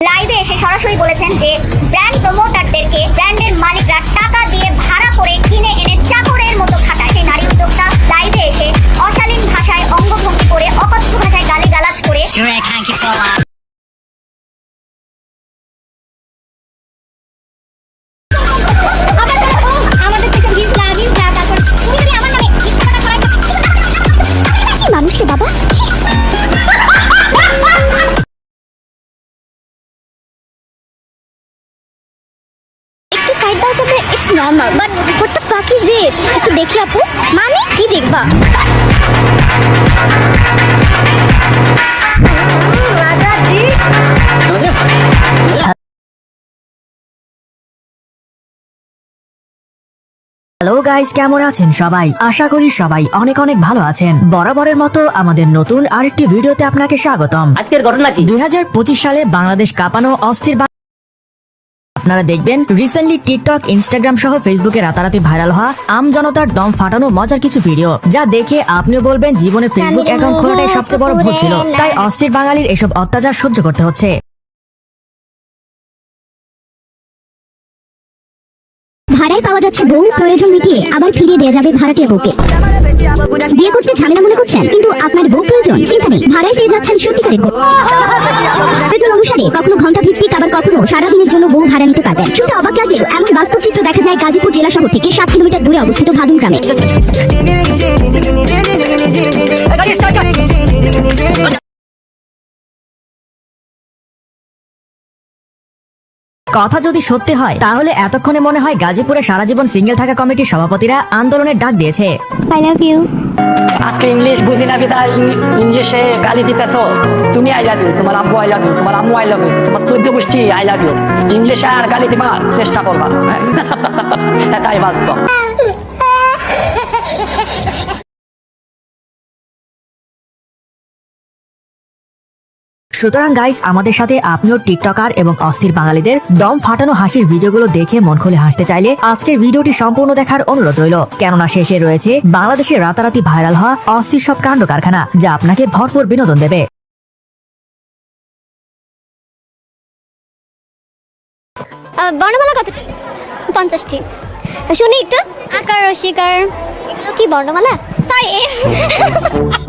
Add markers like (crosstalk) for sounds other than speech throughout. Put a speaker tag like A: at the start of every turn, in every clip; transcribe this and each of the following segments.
A: লাইভে এসে সরাসরি বলেছেন যে ব্র্যান্ড প্রমোটারদেরকে ব্র্যান্ডের মালিকরা টাকা দিয়ে ভাড়া করে কিনে এনে দেখি আপু মানে কি দেখবা?
B: হ্যালো গাইস কেমন আছেন সবাই? আশা করি সবাই অনেক অনেক ভালো আছেন। বরাবরের মতো আমাদের নতুন আরেকটি ভিডিওতে আপনাকে স্বাগতম।
C: আজকের ঘটনা কি?
B: দুই হাজার পঁচিশ সালে বাংলাদেশ কাঁপানো অস্থির বা- আপনারা দেখবেন রিসেন্টলি টিকটক ইনস্টাগ্রাম সহ ফেসবুকে রাতারাতি ভাইরাল হওয়া আম জনতার দম ফাটানো মজার কিছু ভিডিও যা দেখে আপনিও বলবেন জীবনে ফেসবুক অ্যাকাউন্ট খোলাটাই সবচেয়ে বড় ভুল ছিল। তাই অস্থির বাঙালির এসব অত্যাচার সহ্য করতে হচ্ছে।
A: ভাড়ায় পাওয়া যাচ্ছে বউ, প্রয়োজন মিটিয়ে আবার ফিরিয়ে দেওয়া যাবে ভাড়াটিয়া বউকে। বিয়ে করতে ঝামেলা মনে করছেন, কিন্তু আপনার বউ প্রয়োজন, চিন্তা নেই, ভাড়ায় পেয়ে যাচ্ছেন সত্যিকারের বউ। প্রয়োজন অনুসারে কখনো ঘণ্টা ভিত্তিক আবার কখনো সারাদিনের জন্য বউ ভাড়া নিতে পারবেন। শুনতে অবাক লাগলেও এমন বাস্তব চিত্র দেখা যায় গাজীপুর জেলা শহর থেকে সাত কিলোমিটার দূরে অবস্থিত ভাদুম গ্রামে।
B: কথা যদি সত্যি হয় তাহলে এতক্ষণে মনে হয় গাজীপুরে সারা জীবন সিঙ্গেল থাকা কমিটির সভাপতিরা আন্দোলনের ডাক দিয়েছে।
A: আই লাভ ইউ
C: আজকে ইংলিশ বুঝি না বিদা ইংলিশে গালি দিতেছো। তুমি আই লাভ ইউ তোমার আব্বু আই লাভ ইউ তোমার আম্মু আই লাভ ইউ তোমার চৈদ্য গোষ্ঠী আই লাভ ইউ ইংলিশে আর গালি দিবার চেষ্টা করবা। (laughs) এটাই বাস্তব
B: সুতরাং গাইস আমাদের সাথে আপনিও টিকটকার এবং অস্থির বাঙালিদের দম ফাটানো হাসির ভিডিওগুলো দেখে মন খুলে হাসতে চাইলে আজকের ভিডিওটি সম্পূর্ণ দেখার অনুরোধ রইল। কেননা শেষে রয়েছে বাংলাদেশে রাতারাতি ভাইরাল হওয়া অস্থির সব কাণ্ড কারখানা যা আপনাকে ভরপুর বিনোদন দেবে।
A: বর্ণমালা কত? পঞ্চাশটি। শুনি একটু। আকার রসিকার কি বর্ণমালা? সরি (laughs)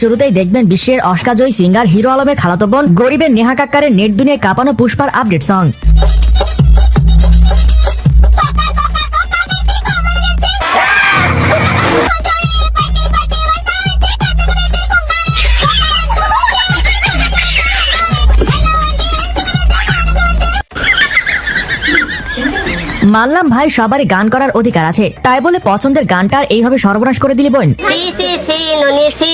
B: শুরুতেই দেখবেন বিশ্বের অস্কাজয়ী সিঙ্গার হিরো আলমের খালাতো বোন গরিবের নেহা কাক্কারের নেট দুনিয়ায় কাঁপানো পুষ্পার আপডেট সং মানলাম ভাই সবারই গান করার অধিকার আছে। তাই বলে পছন্দের গানটার এইভাবে সর্বনাশ করে দিলি বোন।
D: সি সি সি নুনি সি।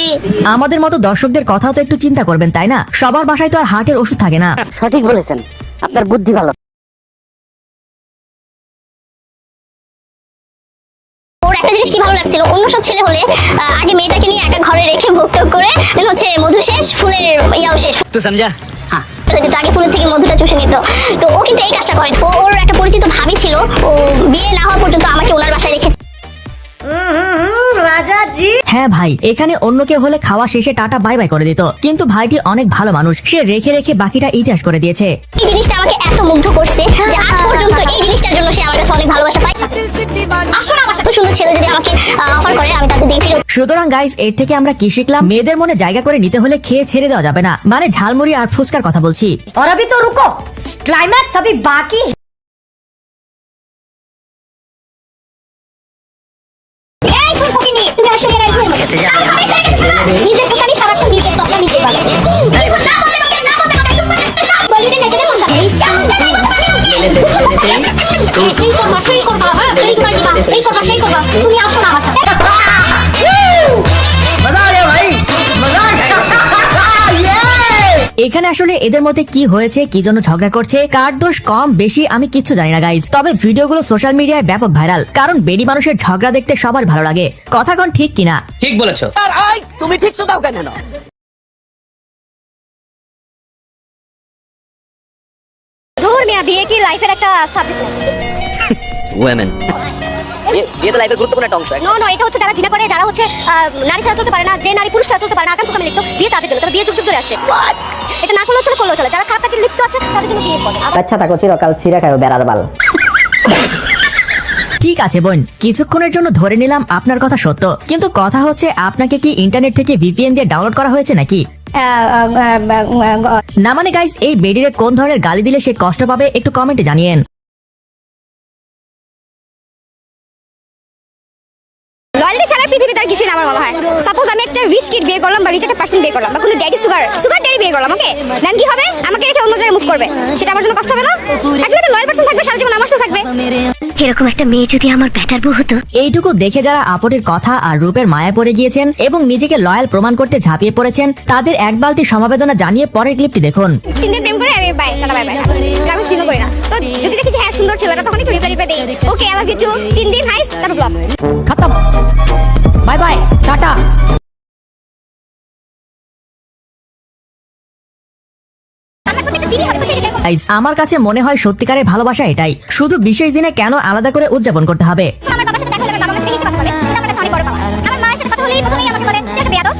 B: আমাদের মতো দর্শকদের কথাও তো একটু চিন্তা করবেন তাই না? সবার বাসায় তো আর হার্টের ওষুধ থাকে না।
C: সঠিক বলেছেন। আপনার বুদ্ধি ভালো।
A: ওর একটা জিনিস কি ভালো লাগছিল? অন্য সব ছেলে হলে আগে মেয়েটাকে নিয়ে একা ঘরে রেখে ভোগ করে হচ্ছে মধু শেষ ফুলের ইয়াও শেষ।
E: তুই সমঝা
A: কিন্তু আগে ফুলের থেকে মধুটা চুষে নিত। তো ও কিন্তু এই কাজটা করে ও ওর একটা পরিচিত ভাবি ছিল। ও বিয়ে না হওয়া পর্যন্ত আমাকে ওনার বাসায় রেখেছে।
B: হ্যাঁ ভাই এখানে অন্য কেউ হলে খাওয়া শেষে টাটা বাই বাই করে দিত। কিন্তু ভাইটি অনেক ভালো মানুষ। সে রেখে রেখে বাকিটা ইতিহাস করে দিয়েছে।
A: এই জিনিসটা আমাকে এত মুগ্ধ অফার (laughs) করে আমি তাদের দিকে ফিরত
B: সুতরাং গাইস এর থেকে আমরা কি শিখলাম মেয়েদের মনে জায়গা করে নিতে হলে খেয়ে ছেড়ে দেওয়া যাবে না মানে ঝালমুড়ি আর ফুচকার কথা বলছি
F: और अभी तो रुको क्लाइमैक्स अभी बाकी है
A: এই শোন ফকিনি তুমি আসলে রাইফেল মতো সবাই থেকে গেছো না নিজের দোকানে সারাক্ষণ নিজের তকলা নিতে পারে এই শোন না বলতে বলতে
B: এখানে আসলে এদের মধ্যে কি হয়েছে কি জন্য ঝগড়া করছে কার দোষ কম বেশি আমি কিচ্ছু জানি না গাইজ তবে ভিডিওগুলো সোশ্যাল মিডিয়ায় ব্যাপক ভাইরাল কারণ বেডি মানুষের ঝগড়া দেখতে সবার ভালো লাগে। কথা কোন ঠিক কিনা?
G: ঠিক বলেছ।
H: তুমি ঠিক তো দাও কেন?
F: ধুর মিয়া বিয়ে কি লাইফের একটা সাবজেক্ট
G: ওয়েমেন বিয়ে তো লাইফের গুরুত্বপূর্ণ একটা অংশ
F: নো নো এটা হচ্ছে যারা জিনা করে যারা হচ্ছে আহ, নারী ছাড়া চলতে পারে না যে নারী পুরুষ ছাড়া চলতে পারে না আকাঙ্ক্ষা আমি লিখতো বিয়ে তাদের জন্য তারা বিয়ে যুগ যুগ ধরে আসছে। এটা না করলেও চলে করলেও চলে যারা খারাপ কাজে লিপ্ত আছে তাদের জন্য বিয়ে করে
H: আচ্ছা থাকো চিরকাল ছিঁড়ে বেড়ার বাল।
B: ঠিক আছে বোন কিছুক্ষণের জন্য ধরে নিলাম আপনার কথা সত্য কিন্তু কথা হচ্ছে আপনাকে কি ইন্টারনেট থেকে ভিপিএন দিয়ে ডাউনলোড করা হয়েছে নাকি? না মানে গাইস এই বেডিরে কোন ধরনের গালি দিলে সে কষ্ট পাবে একটু কমেন্টে জানিয়েন।
F: একটা রিচ কিড বিয়ে করলাম বা রিচ একটা পার্সন বিয়ে করলাম বা কোনো ড্যাডি সুগার সুগার ড্যাডি বিয়ে করলাম ওকে দেন কি হবে? আমাকে রেখে অন্য জায়গায় মুভ করবে। সেটা আমার জন্য কষ্ট হবে না? আসলে একটা লয়াল পার্সন থাকবে সারা জীবন আমার সাথে থাকবে।
I: এরকম একটা মেয়ে যদি আমার ব্যাটার বউ হতো?
B: এইটুকু দেখে যারা আপটের কথা আর রূপের মায়া পড়ে গিয়েছেন এবং নিজেকে লয়াল প্রমাণ করতে ঝাঁপিয়ে পড়েছেন তাদের এক বালতি সমবেদনা জানিয়ে পরের ক্লিপটি দেখুন।
F: তিন দিন প্রেম করে আমি বাই টাটা বাই বাই আমি সিনো করি না। তো যদি দেখি যে হ্যাঁ সুন্দর ছেলেটা তখন একটু রিপ্লাই রিপ্লাই দেই। Okay I love you too তিন দিন হাইস তারপর ব্লক
H: খতম।
F: আমার
B: কাছে মনে হয় সত্যিকারের ভালোবাসা এটাই। শুধু বিশেষ দিনে কেন আলাদা করে উদযাপন করতে হবে?
F: আমার বাবার সাথে দেখা হলে আমার বাবার সাথে হিসেবে কথা বলে। এটা আমার কাছে অনেক বড় পাওয়া। আমার মায়ের সাথে কথা হলেই প্রথমেই আমাকে বলে তুই একটা বেয়াদব।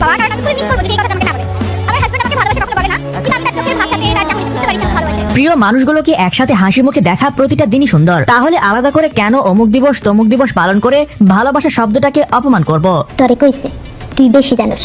F: বাবা কারণ আমি খুবই মিস করব যদি এই কথাটা আমাকে না বলে। আমার হাজবেন্ড আমাকে ভালোবাসে কখনো বলে না। কিন্তু আমি তার চোখের ভাষাতে তার চাকরিতে বুঝতে পারি সে আমাকে ভালোবাসে।
B: প্রিয় মানুষগুলোকে একসাথে হাসি মুখে দেখা প্রতিটা দিনই সুন্দর? তাহলে আলাদা করে কেন অমুক দিবস তমুক দিবস পালন করে ভালোবাসা শব্দটাকে অপমান করব?
I: তরে কইছে তুই বেশি জানোস।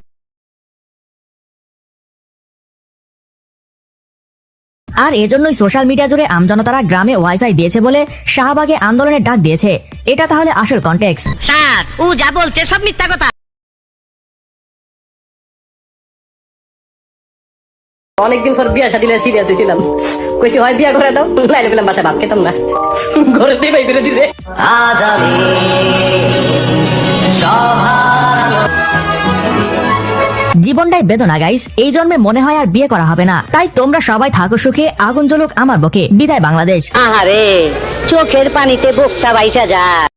B: আর এজন্যই সোশ্যাল মিডিয়া জুড়ে আমজনতারা গ্রামে ওয়াইফাই দিয়েছে বলে শাহবাগে আন্দোলনের ডাক দিয়েছে। এটা তাহলে আসল কন্টেক্স
D: স্যার ও যা বলছে সব মিথ্যা কথা।
H: অনেকদিন পর বিয়া শাদিলে সিরিয়াস হয়েছিলাম কইছি হয় বিয়া করে দাও। লাইলে পেলাম বাসায় ভাত খেতাম না। ঘরে দিয়ে বাই করে দিছে। আজ আমি
B: জীবনটাই বেদনা গাইস এই জন্মে মনে হয় আর বিয়ে করা হবে না। তাই তোমরা সবাই থাকো সুখে, আগুন জ্বলুক আমার বকে। বিদায় বাংলাদেশ।
D: আহারে, চোখের পানিতে বুকটা বাইসা যায়।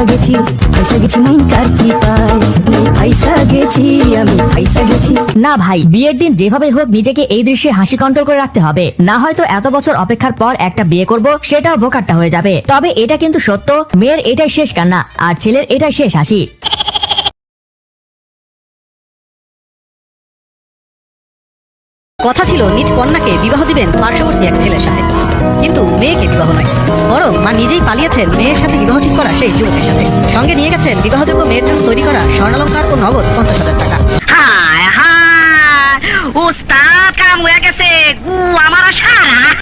J: ফাইসা গেছি ফাইসা গেছি মাইন কারচি পাই? আমি ফাইসা গেছি আমি ফাইসা গেছি।
B: না ভাই বিয়ের দিন যেভাবে হোক নিজেকে এই দৃশ্যে হাসি কন্ট্রোল করে রাখতে হবে। না হয়তো এত বছর অপেক্ষার পর একটা বিয়ে করব সেটাও বোকারটা হয়ে যাবে। তবে এটা কিন্তু সত্য মেয়ের এটাই শেষ কান্না আর ছেলের এটাই শেষ হাসি।
J: কথা ছিল নিজ কন্যাকে বিবাহ দিবেন পার্শ্ববর্তী এক ছেলের সাথে। কিন্তু মেয়েকে বিবাহ নয়। বরং মা নিজেই পালিয়েছেন মেয়ের সাথে বিবাহ ঠিক করা সেই যুবকের সাথে। সঙ্গে নিয়ে গেছেন বিবাহযোগ্য মেয়ের জন্য তৈরি করা স্বর্ণালঙ্কার ও নগদ পঞ্চাশ হাজার টাকা।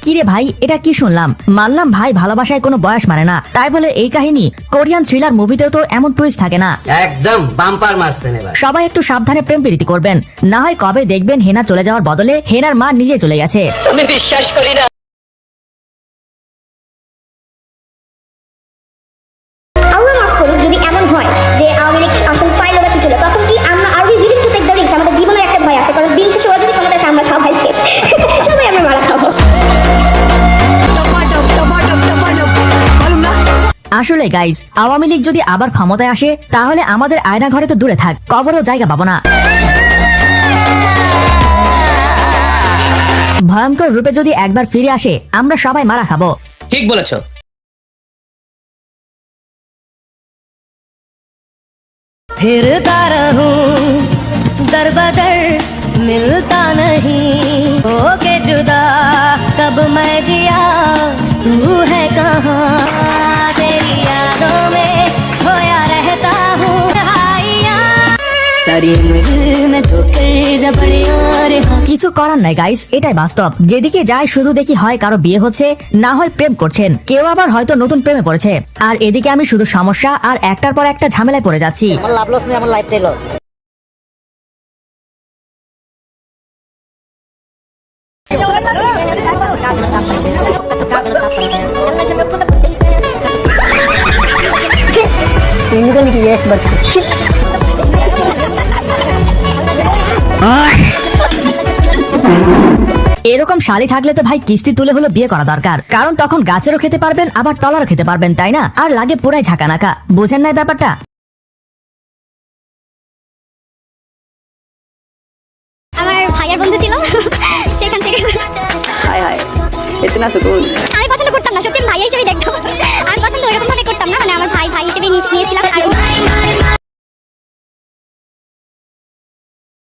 B: কিরে ভাই এটা কি শুনলাম? মানলাম ভাই ভালোবাসায় কোনো বয়স মানে না। তাই বলে এই কাহিনী কোরিয়ান থ্রিলার মুভিতেও তো এমন টুইস্ট থাকে না।
E: একদম বাম্পার মারছেন
B: সবাই একটু সাবধানে প্রেম প্রীতি করবেন। না হয় কবে দেখবেন হেনা চলে যাওয়ার বদলে হেনার মা নিজে চলে গেছে।
H: আমি বিশ্বাস করি না
I: আসলে
B: গাইজ আওয়ামী লীগ যদি আবার ক্ষমতায় আসে তাহলে আমাদের আয়না ঘরে তো দূরে থাক কবরও জায়গা পাবো না ভয়ঙ্কর রূপে যদি একবার ফিরে আসে আমরা সবাই মারা খাবো
G: ঠিক বলেছো
J: फिरता रहूं
K: दर बदर मिलता नहीं हो के जुदा कब मैं जिया तू है कहाँ तेरी यादों में खोया रहता हूँ हाइया सारी मिल में ठोकर जबड़ियाँ रे हाँ
B: কিছু করার নাই গাইস এটাই বাস্তব যেদিকে যায় শুধু দেখি হয় কারো বিয়ে হচ্ছে না হয় প্রেম করছেন কেউ আবার হয়তো নতুন প্রেমে পড়েছে আর এদিকে আমি শুধু সমস্যা আর একটার পর একটা ঝামেলায় পড়ে যাচ্ছি
D: আমার লাভ লস দিয়ে
B: এরকম শালি থাকলে তো ভাই কিস্তি তুলে হলো বিয়ে করা দরকার। কারণ তখন গাছেরও খেতে পারবেন আবার তলারও খেতে পারবেন তাই না? আর লাগে পুরাই ঝাঁকা নাকা বোঝেন নাই ব্যাপারটা?
A: আমার বন্ধু ছিল সেখান থেকে
L: হাই হাই এত না
A: আমি পছন্দ করতাম না সত্যি দেখতাম কিন্তু ওইরকম মনে করতাম না মানে আমার ভাই ভাই হিসেবে নিয়েছিলাম আর